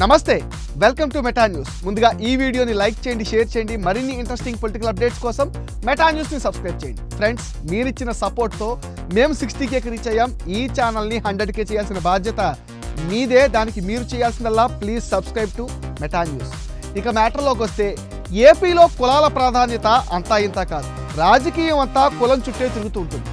నమస్తే welcome to Meta news. ముందుగా ఈ వీడియోని లైక్ చేయండి షేర్ చేయండి మరిన్ని ఇంట్రెస్టింగ్ పొలిటికల్ అప్డేట్స్ కోసం మెటా న్యూస్ని సబ్స్క్రైబ్ చేయండి. ఫ్రెండ్స్ మీరిచ్చిన సపోర్ట్తో మేము సిక్స్టీ కేకి రీచ్ అయ్యాం. ఈ ఛానల్ని హండ్రెడ్ కే చేయాల్సిన బాధ్యత మీదే. దానికి మీరు చేయాల్సిందల్లా please subscribe to Meta news. ఇక మ్యాటర్లోకి వస్తే ఏపీలో కులాల ప్రాధాన్యత అంతా ఇంత కాదు. రాజకీయం అంతా కులం చుట్టే తిరుగుతూ ఉంటుంది.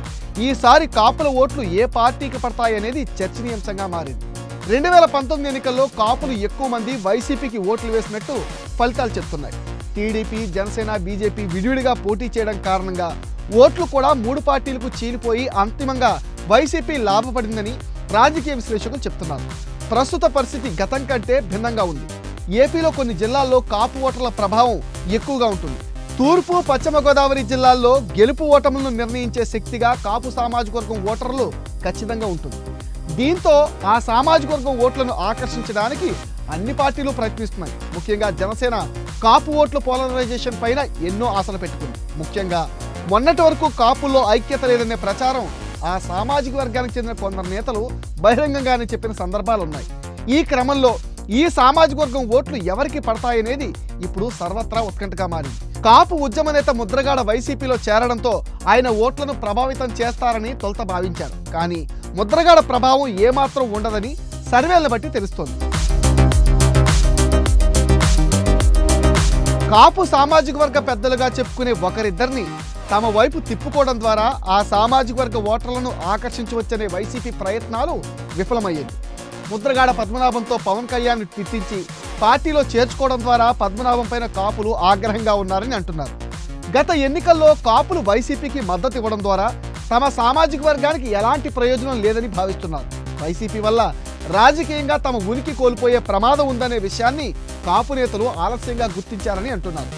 ఈసారి కాపుల ఓట్లు ఏ పార్టీకి పడతాయనేది చర్చనీయాంశంగా మారింది. రెండు వేల పంతొమ్మిది ఎన్నికల్లో కాపులు ఎక్కువ మంది వైసీపీకి ఓట్లు వేసినట్టు ఫలితాలు చెప్తున్నాయి. టీడీపీ జనసేన బీజేపీ విడివిడిగా పోటీ చేయడం కారణంగా ఓట్లు కూడా మూడు పార్టీలకు చీలిపోయి అంతిమంగా వైసీపీ లాభపడిందని రాజకీయ విశ్లేషకులు చెప్తున్నారు. ప్రస్తుత పరిస్థితి గతం కంటే భిన్నంగా ఉంది. ఏపీలో కొన్ని జిల్లాల్లో కాపు ఓటర్ల ప్రభావం ఎక్కువగా ఉంటుంది. తూర్పు పశ్చిమ గోదావరి జిల్లాల్లో గెలుపు ఓటములను నిర్ణయించే శక్తిగా కాపు సామాజిక వర్గం ఓటర్లు ఖచ్చితంగా ఉంటుంది. దీంతో ఆ సామాజిక వర్గం ఓట్లను ఆకర్షించడానికి అన్ని పార్టీలు ప్రయత్నిస్తున్నాయి. ముఖ్యంగా జనసేన కాపు ఓట్ల పోలరైజేషన్ పైన ఎన్నో ఆశలు పెట్టుకుంది. ముఖ్యంగా మొన్నటి వరకు కాపుల్లో ఐక్యత లేదనే ప్రచారం ఆ సామాజిక వర్గానికి చెందిన కొందరు నేతలు బహిరంగంగానే చెప్పిన సందర్భాలు ఉన్నాయి ఈ క్రమంలో ఈ సామాజిక వర్గం ఓట్లు ఎవరికి పడతాయనేది ఇప్పుడు సర్వత్రా ఉత్కంఠగా మారింది. కాపు ఉద్యమ నేత ముద్రగాడ వైసీపీలో చేరడంతో ఆయన ఓట్లను ప్రభావితం చేస్తారని తొలుత భావించారు. కానీ ముద్రగాడ ప్రభావం ఏమాత్రం ఉండదని సర్వేలను బట్టి తెలుస్తోంది. కాపు సామాజిక వర్గ పెద్దలుగా చెప్పుకునే ఒకరిద్దరిని తమ వైపు తిప్పుకోవడం ద్వారా ఆ సామాజిక వర్గ ఓటర్లను ఆకర్షించవచ్చనే వైసీపీ ప్రయత్నాలు విఫలమయ్యేది ముద్రగాడ పద్మనాభంతో పవన్ కళ్యాణ్ పిట్టించి పార్టీలో చేర్చుకోవడం ద్వారా పద్మనాభం పైన కాపులు ఆగ్రహంగా ఉన్నారని అంటున్నారు. గత ఎన్నికల్లో కాపులు వైసీపీకి మద్దతు ఇవ్వడం ద్వారా తమ సామాజిక వర్గానికి ఎలాంటి ప్రయోజనం లేదని భావిస్తున్నారు. వైసీపీ వల్ల రాజకీయంగా తమ ఉనికి కోల్పోయే ప్రమాదం ఉందనే విషయాన్ని కాపు నేతలు ఆలస్యంగా గుర్తించారని అంటున్నారు.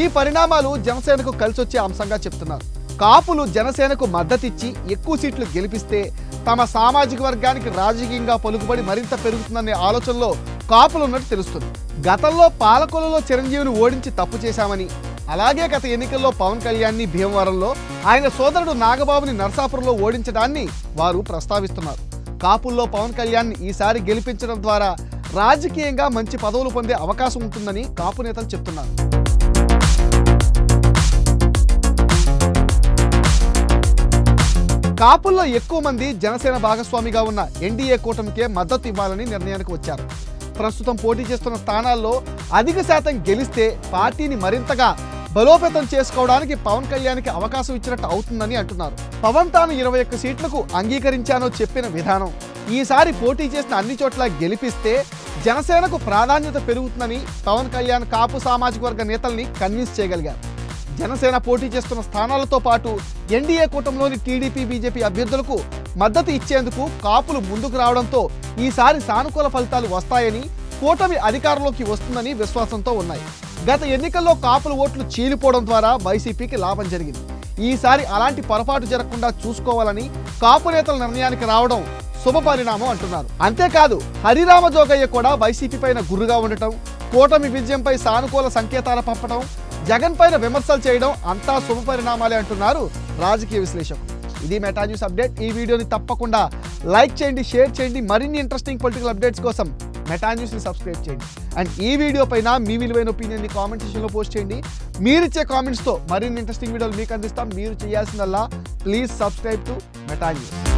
ఈ పరిణామాలు జనసేనకు కలిసొచ్చే అంశంగా చెప్తున్నారు. కాపులు జనసేనకు మద్దతిచ్చి ఎక్కువ సీట్లు గెలిపిస్తే తమ సామాజిక వర్గానికి రాజకీయంగా పలుకుబడి మరింత పెరుగుతుందనే ఆలోచనలో కాపులు ఉన్నట్టు తెలుస్తుంది. గతంలో పాలకొలలో చిరంజీవిని ఓడించి తప్పు చేశామని అలాగే గత ఎన్నికల్లో పవన్ కళ్యాణ్ని భీమవరంలో ఆయన సోదరుడు నాగబాబుని నర్సాపురంలో ఓడించడాన్ని వారు ప్రస్తావిస్తున్నారు. కాపుల్లో పవన్ కళ్యాణ్ ఈసారి గెలిపించడం ద్వారా రాజకీయంగా మంచి పదవులు పొందే అవకాశం ఉంటుందని కాపు నేతలు చెప్తున్నారు. కాపుల్లో ఎక్కువ మంది జనసేన భాగస్వామిగా ఉన్న ఎన్డీఏ కూటమికే మద్దతు ఇవ్వాలని నిర్ణయానికి వచ్చారు. ప్రస్తుతం పోటీ చేస్తున్న స్థానాల్లో అధిక శాతం గెలిస్తే పార్టీని మరింతగా బలోపేతం చేసుకోవడానికి పవన్ కళ్యాణ్కి అవకాశం ఇచ్చినట్టు అవుతుందని అంటున్నారు. పవన్ తాను ఇరవై ఒక్క సీట్లకు అంగీకరించానో చెప్పిన విధానం. ఈసారి పోటీ చేసిన అన్ని చోట్ల గెలిపిస్తే జనసేనకు ప్రాధాన్యత పెరుగుతుందని పవన్ కళ్యాణ్ కాపు సామాజిక వర్గ నేతల్ని కన్విన్స్ చేయగలిగారు. జనసేన పోటీ చేస్తున్న స్థానాలతో పాటు ఎన్డీఏ కూటమిలోని టీడీపీ బీజేపీ అభ్యర్థులకు మద్దతు ఇచ్చేందుకు కాపులు ముందుకు రావడంతో ఈసారి సానుకూల ఫలితాలు వస్తాయని కూటమి అధికారంలోకి వస్తుందని విశ్వాసంతో ఉన్నాయి. గత ఎన్నికల్లో కాపుల ఓట్లు చీలిపోవడం ద్వారా వైసీపీకి లాభం జరిగింది. ఈసారి అలాంటి పొరపాటు జరగకుండా చూసుకోవాలని కాపు నేతల నిర్ణయానికి రావడం శుభ పరిణామం అంటున్నారు. అంతేకాదు హరిరామ జోగయ్య కూడా వైసీపీ పైన గుర్రుగా ఉండటం కూటమి విజయంపై సానుకూల సంకేతాలు పంపడం జగన్ పైన విమర్శలు చేయడం అంతా శుభ పరిణామాలే అంటున్నారు రాజకీయ విశ్లేషకులు. ఇది మెటా న్యూస్ అప్డేట్. ఈ వీడియోని తప్పకుండా లైక్ చేయండి షేర్ చేయండి. మరిన్ని ఇంట్రెస్టింగ్ పొలిటికల్ అప్డేట్స్ కోసం మెటా న్యూస్ని సబ్స్క్రైబ్ చేయండి. అండ్ ఈ వీడియో పైన మీ విలువైన ఒపీనియన్ని కామెంట్ సెక్షన్లో పోస్ట్ చేయండి. మీరిచ్చే కామెంట్స్తో మరిన్ని ఇంట్రెస్టింగ్ వీడియోలు మీకు అందిస్తాం. మీరు చేయాల్సిందల్లా please subscribe to Meta news